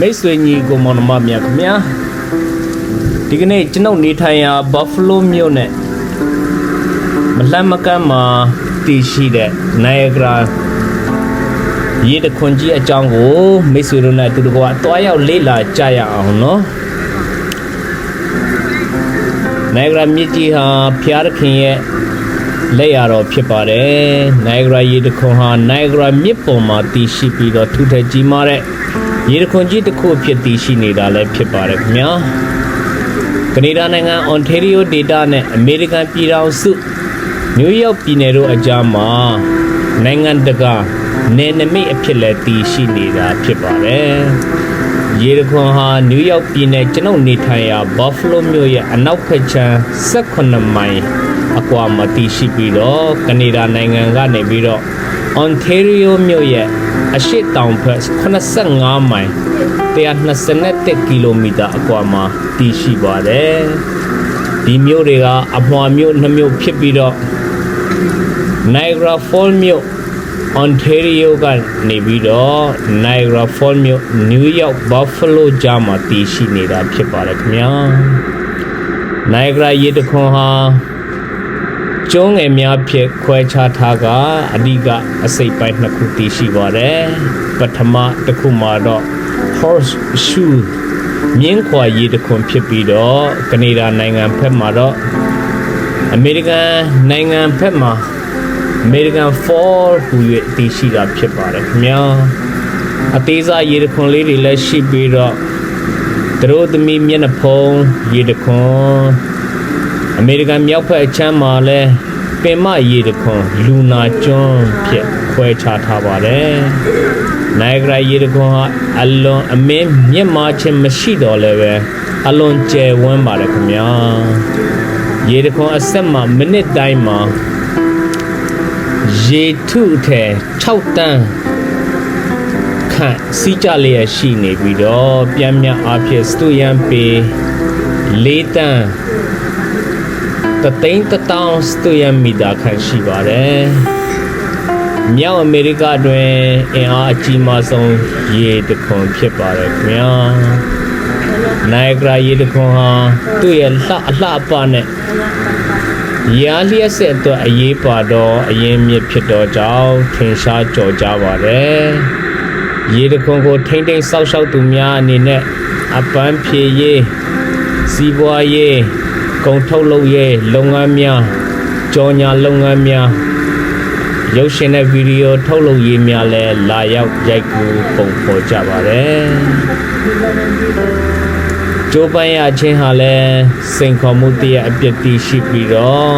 မိတ်ဆွေညီကိုမောင်နှမများခင်ဗျာဒီကနေ့ကျွန်ုပ်နေထိုင်ရာ Buffalo မြို့နဲ့မလှမ်းမကမ်းမှာတည်ရှိတဲ့ Niagara ရေတခွန်ကြီးအကြောင်းကိုမိတ်ဆွေတို့နဲ့အတူတကွာတွားရောက်လေ့လာကြရအောင်နော် Niagara မြစ်ကြီးဟာဖျားသခင်ရဲ့လက်ရတော်ဖြစ်ပါတယ်။ Niagara ရေတခွန်ဟာ Niagara မြစ်ပေါ်မှာတည်ရှိပြီးတော့ထူးထပ်ကြီးမားတဲ့ ရေတခွန်ကြီးတစ်ခုဖြစ်တည်ရှိနေတာလည်းဖြစ်ပါတယ်ခင်ဗျာ။ကနေဒါနိုင်ငံ Ontario ဒေသနဲ့အမေရိကန်ပြည်ထောင်စုနယူးယောက်ပြည်နယ်တို့အကြားမှာနိုင်ငံတကာနယ်နိမိတ်အဖြစ်လည်းတည်ရှိနေတာဖြစ်ပါတယ်။ရေတခွန်ဟာနယူးယောက်ပြည်နယ်ကျွန်ုပ်နေထိုင်ရာ Buffalo မြို့ရဲ့အနောက်ဘက်ခြမ်း18မိုင်အကွာမှာတည်ရှိပြီးတော့ကနေဒါနိုင်ငံကနေပြီးတော့ Ontario မြို့ရဲ့အရှေ့တောင်ဘက်85မိုင်121ကီလိုမီတာအကွာမှာတည်ရှိပါတယ်ဒီမြို့တွေကအမွှာမြို့နှစ်မြို့ဖြစ်ပြီးတော့ Niagara Falls မြို့ Ontario ကနေပြီးတော့ Niagara Falls မြို့ New York Buffalo ကြားမှာတည်ရှိနေတာဖြစ်ပါတယ်ခင်ဗျာ Niagara ရေတခွန်ဟာ ကျုံးငယ်များဖြစ်ခွဲခြားထားကအဓိကအစိပ်ပိုင်းနှစ်ခုတည်ရှိပါတယ်ပထမတစ်ခုမှာတော့ Horseshoe မြင်းခွာရေတခွန်ဖြစ်ပြီးတော့ကနေဒါနိုင်ငံဘက်မှာတော့အမေရိကန်နိုင်ငံဘက်မှာ American Fall ဟူ၍တည်ရှိတာဖြစ်ပါတယ်ခင်ဗျာအသေးစားရေတခွန်လေးတွေလည်းရှိပြီးတော့သူတို့သမီးမျက်နှာဖုံးရေတခွန် အမေရိကန်မြောက်ဘက်အချမ်းမှာလည်းပင်မရေတခွန်လူနာကျွန်းဖြစ်ခွဲခြားထားပါတယ်နိုင်ဂရာရေတခွန်ဟာအလွန်အမင်းမြင့်မားခြင်းမရှိတော့လည်းပဲအလွန်ကျယ်ဝန်းပါတယ်ခင်ဗျာရေတခွန်အဆက်မှာမိနစ်တိုင်းမှာရေထုထဲ6တန်းခန့်စီးကြလျက်ရှိနေပြီးတော့ပြန်မြအဖြစ်စတူယန်ပေ4တန်း တသိန်းတစ်တောင်းစတူယန်မီတာခန့်ရှိပါတယ်မြောက်အမေရိကတွင်အင်အားအကြီးမားဆုံးရေတခွန်ဖြစ်ပါတယ်ခင်ဗျာနိုင်ဂရာရေတခွန်ဟာသူ့ရဲ့လှအလှအပနဲ့ရာလျက်ဆက်အတွက်အရေးပါတော့အရင်မြစ်ဖြစ်တော့ကြောင့်ထင်ရှားကြော်ကြပါတယ်။ရေတခွန်ကိုထိမ့်ထိမ့်ဆောက်ရှောက်သူများအနေနဲ့အပန်းဖြေရေးစီးပွားရေး ကုန်ထုတ်လုပ်ရေးလုပ်ငန်းများကြော်ညာလုပ်ငန်းများရုပ်ရှင်နဲ့ဗီဒီယိုထုတ်လုပ်ရေးများလည်းလာရောက်ရိုက်ကူးပုံဖော်ကြပါတယ်။ကျိုးပန်းရခြင်းဟာလည်းစိန်ခေါ်မှုတရအပြစ်တီးရှိပြီးတော့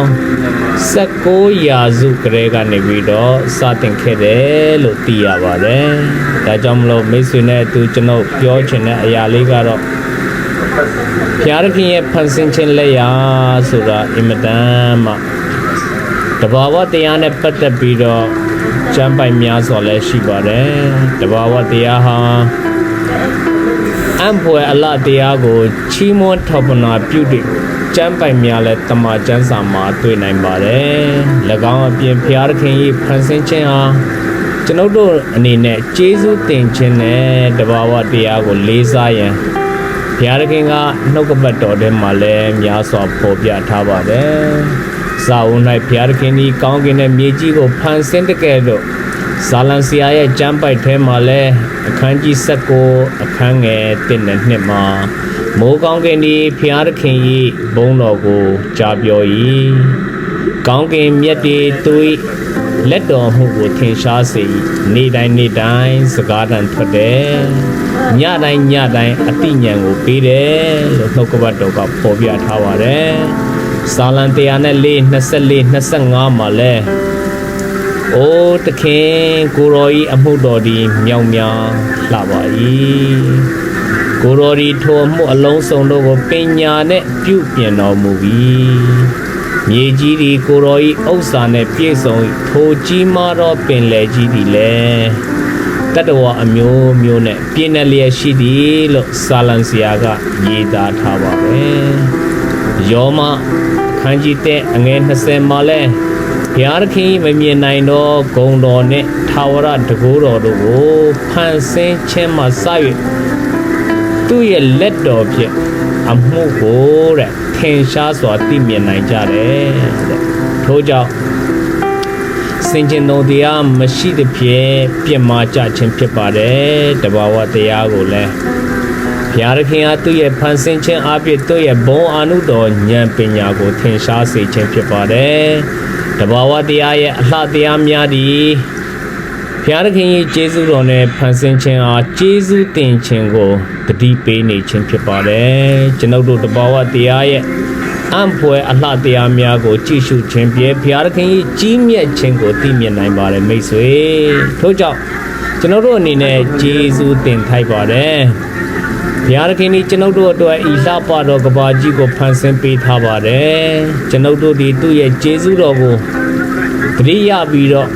16ရာစုကလေးကနေပြီးတော့စတင်ခဲ့တယ်လို့သိရပါတယ်။ဒါကြောင့်မလို့မိတ်ဆွေနဲ့အတူကျွန်တော်ပြောချင်တဲ့အရာလေးကတော့ ဘုရားသခင်ရဲ့ဖန်ဆင်းခြင်းလက်ရာဆိုတာအင်မတန်မှတဘာဝတရားနဲ့ပတ်သက်ပြီးတော့ကျမ်းပိုင်များစွာလည်းရှိပါတယ်။တဘာဝတရားဟာအံဖွယ်အလတရားကိုချီးမွမ်းထောက်ပနာပြုတဲ့ကျမ်းပိုင်များလည်းတမန်ကျမ်းစာမှာတွေ့နိုင်ပါတယ်။၎င်းအပြင်ဖျားသခင်၏ဖန်ဆင်းခြင်းဟာကျွန်ုပ်တို့အနေနဲ့ကျေးဇူးတင်ခြင်းနဲ့တဘာဝတရားကိုလေးစားရန် ဘုရားသခင်ကနှုတ်ကပတ်တော်ထဲမှာလည်းများစွာဖော်ပြထားပါတယ်။စာအုပ်၌ဘုရားသခင်ဤကောင်းကင်နဲ့မြေကြီးကိုဖန်ဆင်းတဲ့ကဲ့သို့ဇာလန်စီယာရဲ့ကျမ်းပိုက်ထဲမှာလည်းအခန်းကြီး19အခန်းငယ်1နဲ့2မှာမိုးကောင်းကင်ဒီဖျားသခင်၏ဘုန်းတော်ကိုကြားပြော၏ကောင်းကင်မြတ်တီသူ၏လက်တော်မှုကိုထင်ရှားစေ၏နေ့တိုင်းနေ့တိုင်းစကားတန်ထွက်တယ် ညတိုင်းညတိုင်းအတိညာဉ်ကိုပေးတယ်လို့နှုတ်ကပတ်တော်ကဖော်ပြထားပါတယ်ဇာလန်104 24 25မှာလည်း။အိုးတခင်ကိုရောဤအမှုတော်ဒီမြောင်များလှပါ၏။ကိုရောဒီထိုအမှုအလုံးစုံတို့ကိုပညာနဲ့ပြုပြင်တော်မူပြီ။မြေကြီးဒီကိုရောဤဥစ္စာနဲ့ပြည့်စုံ၏ထိုကြီးမားသောပင်လယ်ကြီးဒီလည်း တတဝအမျိုးမျိုးနဲ့ပြည့်နေလျက်ရှိသည်လို့စာလန်ဆရာကရေးသားထားပါပဲ။ယောမအခန်းကြီးတဲ့အငယ်20မှာလဲဘုရားသခင်မမြင်နိုင်သောဂုံတော်နှင့်ထာဝရတကူတော်တို့ကိုဖန်ဆင်းခြင်းမှစ၍သူ့ရဲ့လက်တော်ဖြင့်အမှုကိုတဲ့ထင်ရှားစွာသိမြင်နိုင်ကြတယ်တဲ့ထို့ကြောင့် စင်ကျင်တော်တရားမရှိသဖြင့်ပြစ်မှားကြခြင်းဖြစ်ပါတယ်တဘာဝတရားကိုလည်းဘုရားသခင်အားသူ့ရဲ့ဖန်ဆင်းခြင်းအပြည့်သူ့ရဲ့ဘုံအာနုတော်ဉာဏ်ပညာကိုထင်ရှားစေခြင်းဖြစ်ပါတယ်တဘာဝတရားရဲ့အလှတရားများသည်ဘုရားသခင်ရဲ့ကျေးဇူးတော်နဲ့ဖန်ဆင်းခြင်းအားကျေးဇူးတင်ခြင်းကိုတတိပေးနေခြင်းဖြစ်ပါတယ်ကျွန်ုပ်တို့တဘာဝတရားရဲ့ အံ့ဖွယ်အလှတရားများကိုကြည့်ရှုခြင်းဖြင့်ဘုရားသခင်ရဲ့ကြီးမြတ်ခြင်းကိုသိမြင်နိုင်ပါတယ်မိတ်ဆွေထို့ကြောင့်ကျွန်တော်တို့အနေနဲ့ကျေးဇူးတင်ထိုက်ပါတယ်ဘုရားသခင်ဒီကျွန်ုပ်တို့အတွက်ဤလှပတော်ကဘာကြီးကိုဖန်ဆင်းပေးထားပါတယ်ကျွန်ုပ်တို့ဒီသူ့ရဲ့ကျေးဇူးတော်ကိုတတိယပြီးတော့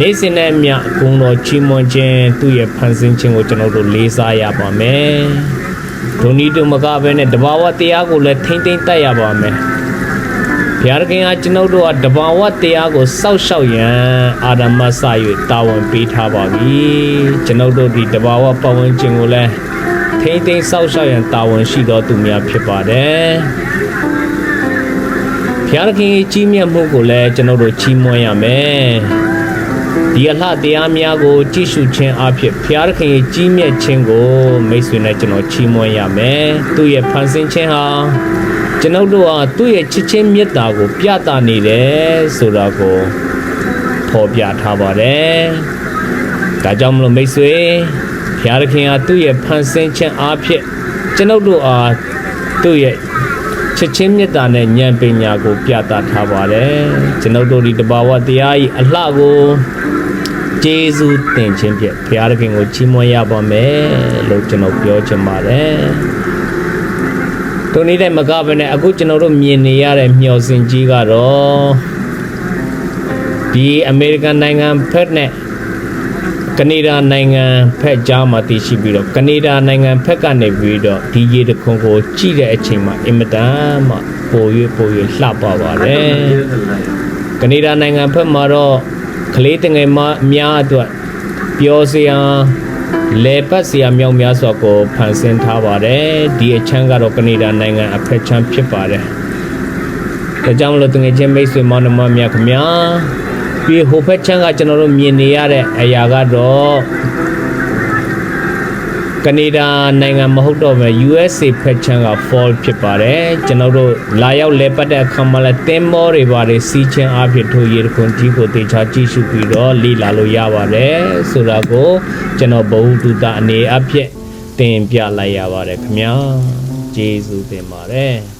နေ့စဉ်နဲ့အမျှအကုန်တော်ချီးမွမ်းခြင်းသူ့ရဲ့ဖန်ဆင်းခြင်းကိုကျွန်တော်တို့လေးစားရပါမယ် ဒုနီတို့မကဘဲနဲ့တဘာဝတရားကိုလည်းထိမ့်သိမ့်တတ်ရပါမယ်ဘုရားသခင်ကကျွန်ုပ်တို့ကတဘာဝတရားကိုစောက်ရှောက်ရန်အာရမစ၍တာဝန်ပေးထားပါပြီကျွန်ုပ်တို့ဒီတဘာဝပတ်ဝန်းကျင်ကိုလည်းထိမ့်သိမ့်စောက်ရှောက်ရန်တာဝန်ရှိတော်သူများဖြစ်ပါတယ်ဘုရားသခင်ရဲ့ကြီးမြတ်မှုကိုလည်းကျွန်တော်တို့ချီးမွမ်းရမယ် ဒီအလှတရားများကို ကြည့်ရှုခြင်းအဖြစ်ဘုရားသခင်ရဲ့ကြီးမြတ်ခြင်းကိုမိတ်ဆွေနဲ့ကျွန်တော်ချီးမွမ်းရမယ်သူ့ရဲ့ဖန်ဆင်းခြင်းဟာကျွန်ုပ်တို့ဟာသူ့ရဲ့ချစ်ချင်းမေတ္တာကို ပြသနေတယ်ဆိုတာကိုဖော်ပြထားပါတယ်ဒါကြောင့်မလို့မိတ်ဆွေဘုရားသခင်ဟာသူ့ရဲ့ဖန်ဆင်းခြင်းအဖြစ်ကျွန်ုပ်တို့အားသူ့ရဲ့ ချစ်ချင်းမေတ္တာနဲ့ဉာဏ်ပညာကို ပြသထားပါတယ်ကျွန်ုပ်တို့ဒီတဘာဝတရားဤအလှကိုကျေးဇူးတင်ခြင်းဖြင့်ဘုရားသခင်ကိုချီးမွမ်းရပါမယ်လို့ကျွန်တော်ပြောချင်ပါတယ်တို့နေတဲ့မကဘဲနဲ့အခုကျွန်တော်တို့မြင်နေရတဲ့မျှော်စင်ကြီးကတော့ဒီအမေရိကန်နိုင်ငံဖက်နဲ့ ကနေဒါနိုင်ငံဖက်ကြားမှာတည်ရှိပြီးတော့ကနေဒါနိုင်ငံဖက်ကနေပြီးတော့ဒီရေတခွန်ကိုကြည့်တဲ့အချိန်မှာအင်မတန်မှပို၍ပို၍လှပပါတယ်ကနေဒါနိုင်ငံဖက်မှာတော့ကလေးတငယ်မများအတွက်ပျော်စရာလေပတ်စရာမြောက်များစွာကိုဖန်ဆင်းထားပါတယ်ဒီအချမ်းကတော့ကနေဒါနိုင်ငံအဖက်ချမ်းဖြစ်ပါတယ်ဒါကြောင့်မလို့တငယ်ချင်းမိတ်ဆွေမောင်နှမများခင်ဗျာ ပြီးဟိုဖက်ချမ်းကကျွန်တော်တို့မြင်နေရတဲ့အရာကတော့ကနေဒါနိုင်ငံမဟုတ်တော့ပဲ USA ဖက်ချမ်းက fall ဖြစ်ပါတယ်ကျွန်တော်တို့လာရောက်လဲပတ်တဲ့အခါမှာလဲတင်းမောတွေပါတယ်စီးချင်းအဖြစ်ထိုးရေတခွန်ကြီးကိုတေချာကြည့်ရှုပြီးတော့လေ့လာလို့ရပါတယ်ဆိုတာကိုကျွန်တော်ဘဝတုတအနေအဖြစ်တင်ပြလိုက်ရပါတယ်ခင်ဗျာကျေးဇူးတင်ပါတယ်